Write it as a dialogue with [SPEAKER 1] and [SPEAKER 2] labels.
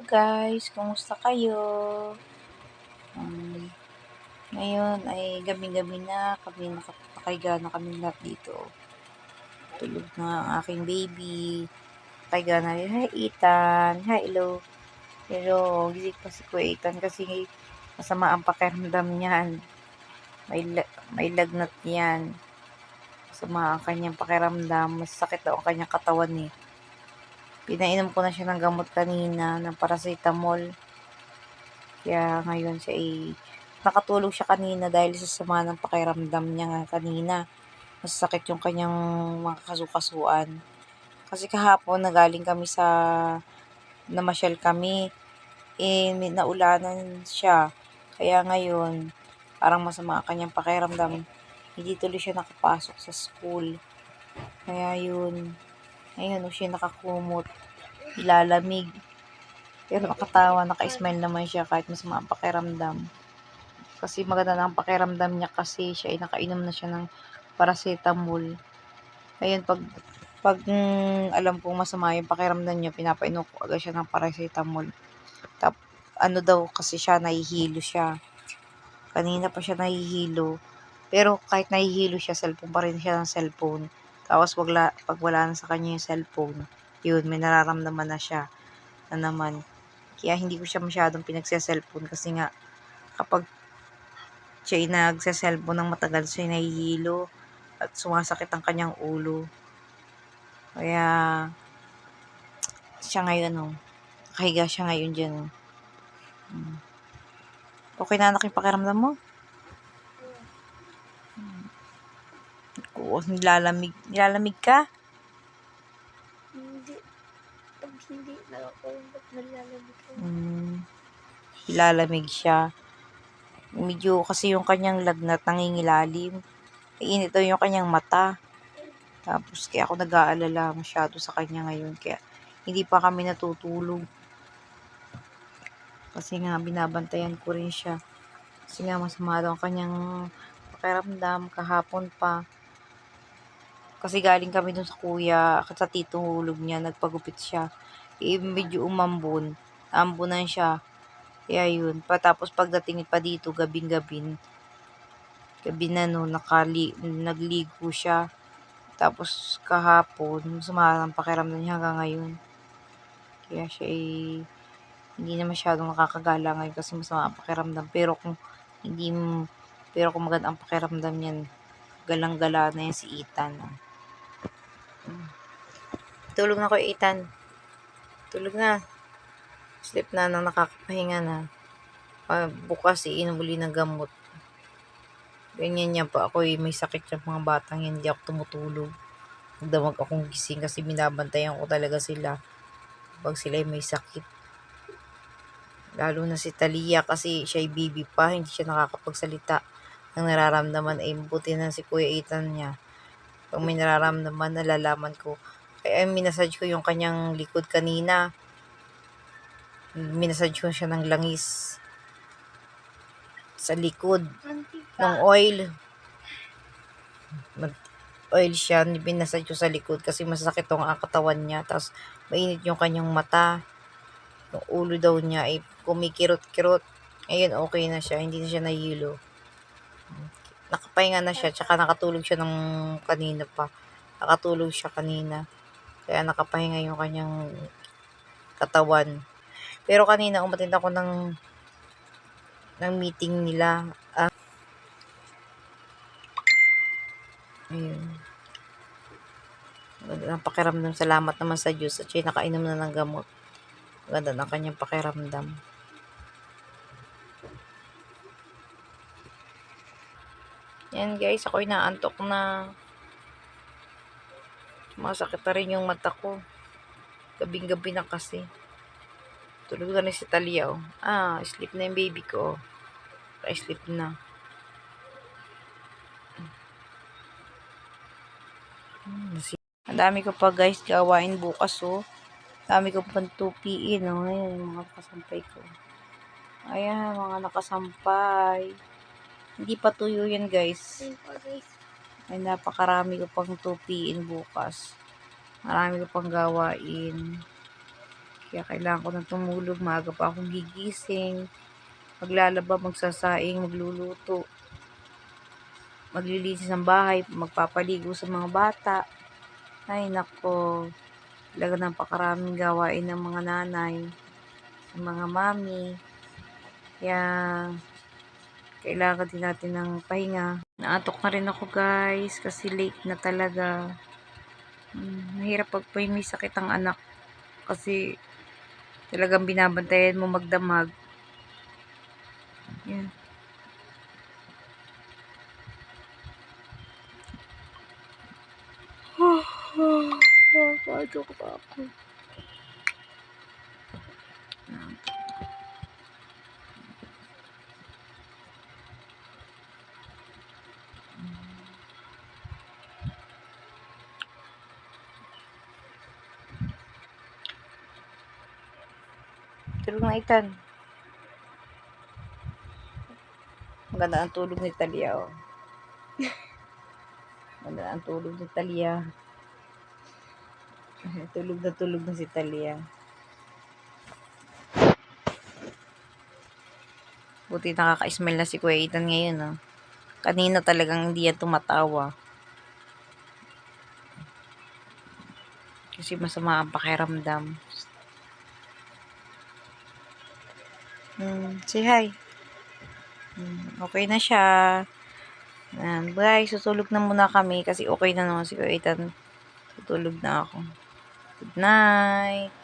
[SPEAKER 1] Hello guys, kumusta kayo? Um, ngayon ay gabi-gabi na, kami nakakahiga na kami lahat dito. Tulog na ang aking baby. Kahiga na rin. Hi Ethan, hi hello. Hello, gising pa si Kuya Ethan kasi masama ang pakiramdam niyan. May, la- may lagnat yan. Masama ang kanyang pakiramdam. Masakit daw ang kanyang katawan eh. Pinainom ko na siya ng gamot kanina, ng paracetamol. Kaya ngayon siya ay nakatulog siya kanina dahil sa sama ng pakiramdam niya nga kanina. Masakit yung kanyang mga kasukasuan. Kasi kahapon nagaling kami sa namasyal kami. Eh, naulanan siya. Kaya ngayon, parang masama ang kanyang pakiramdam. Hindi tuloy siya nakapasok sa school. Kaya yun, ngayon siya nakakumot, ilalamig. Pero nakatawa, naka-smile naman siya kahit masama ang pakiramdam. Kasi maganda na ang pakiramdam niya kasi siya ay nakainom na siya ng paracetamol. Ngayon, pag, pag mm, alam kong masama yung pakiramdam niya, pinapainom ko agad siya ng paracetamol. Tap, ano daw kasi siya, nahihilo siya. Kanina pa siya nahihilo. Pero kahit nahihilo siya, cellphone pa rin siya ng cellphone. Tapos wagla, pag wala na sa kanya yung cellphone, yun, may nararamdaman na siya na naman. Kaya hindi ko siya masyadong pinagsa-cellphone kasi nga kapag siya nagsa-cellphone ng matagal, siya nahihilo at sumasakit ang kanyang ulo. Kaya siya ngayon, oh, nakahiga siya ngayon dyan. Hmm. Okay na anak yung pakiramdam mo? Oo, nilalamig. Nilalamig ka?
[SPEAKER 2] Hindi. Pag hindi nakakulong, nalalamig ko.
[SPEAKER 1] Mm, ilalamig siya. Medyo kasi yung kanyang lagnat nangingilalim. Mainit daw yung kanyang mata. Tapos kaya ako nag-aalala masyado sa kanya ngayon. Kaya hindi pa kami natutulog. Kasi nga binabantayan ko rin siya. Kasi nga masama daw ang kanyang pakiramdam kahapon pa. Kasi galing kami dun sa kuya, sa tito hulog niya, nagpagupit siya. Eh, medyo umambon. Ambunan siya. Kaya yun. Patapos pagdating pa dito, gabing-gabin. Gabi na no, nakali, nagligo siya. Tapos kahapon, masama ang pakiramdam niya hanggang ngayon. Kaya siya ay hindi na masyadong nakakagala ngayon kasi masama ang pakiramdam. Pero kung hindi, pero kung maganda ang pakiramdam niyan, galang-gala na yan si Ethan. Tulog na ko, Ethan. Tulog na. Sleep na nang nakakapahinga na. Ah, bukas iinom uli ng gamot. Ganyan niya pa ako eh, may sakit yung mga batang yan, hindi ako tumutulog. Magdamag akong gising kasi binabantayan ko talaga sila pag sila ay may sakit. Lalo na si Talia kasi siya ay baby pa, hindi siya nakakapagsalita. Ang nararamdaman ay buti na si Kuya Ethan niya. Pag may nararamdaman, nalalaman ko. Kaya minasage ko yung kanyang likod kanina. Minasage ko siya ng langis sa likod
[SPEAKER 2] Mantika.
[SPEAKER 1] ng oil. Mag oil siya, binasad ko sa likod kasi masakit ang katawan niya. Tapos mainit yung kanyang mata. Yung ulo daw niya ay kumikirot-kirot. Ngayon okay na siya, hindi na siya nahilo. Nakapahinga na siya, tsaka nakatulog siya ng kanina pa. Nakatulog siya kanina. Kaya nakapahinga yung kanyang katawan. Pero kanina umatin ako ng ng meeting nila. Ah, ayun. Ganda pakiramdam. Salamat naman sa Diyos at siya nakainom na ng gamot. Ganda ng kanyang pakiramdam. Yan guys, ako'y naantok na. Masakit na rin yung mata ko. Gabing-gabi na kasi. Tulog na rin si Talia, oh. Ah, sleep na yung baby ko, oh. Pa-sleep na. Hmm, Ang dami ko pa guys gawain bukas, oh. Dami ko pang tupiin, oh. Ayan, yung mga nakasampay ko. Ayan, mga nakasampay. Hindi pa tuyo yan, guys.
[SPEAKER 2] Ayun po guys.
[SPEAKER 1] Ay, napakarami ko pang tupiin bukas. Marami ko pang gawain. Kaya kailangan ko na tumulog. Maaga pa akong gigising. Maglalaba, magsasaing, magluluto. Maglilinis ng bahay, magpapaligo sa mga bata. Ay, nako. Talaga napakaraming gawain ng mga nanay, ng mga mami. Kaya, kailangan din natin ng pahinga. Naatok na rin ako guys, kasi late na talaga. Hmm, mahirap pag pa may sakit ang anak. Kasi, talagang binabantayan mo magdamag. Yan. Nakakadok pa ako. Tulog na itan. Maganda ang tulog ni Talia, oh. Maganda ang tulog ni Talia. tulog na tulog na si Talia. Buti nakaka-smile na si Kuya Ethan ngayon, oh. Kanina talagang hindi yan tumatawa. Kasi masama ang pakiramdam. Hmm, say hi. Hmm, okay na siya. Yan, bye. Susulog na muna kami kasi okay na naman si Kuya Ethan. Tutulog na ako. Good night.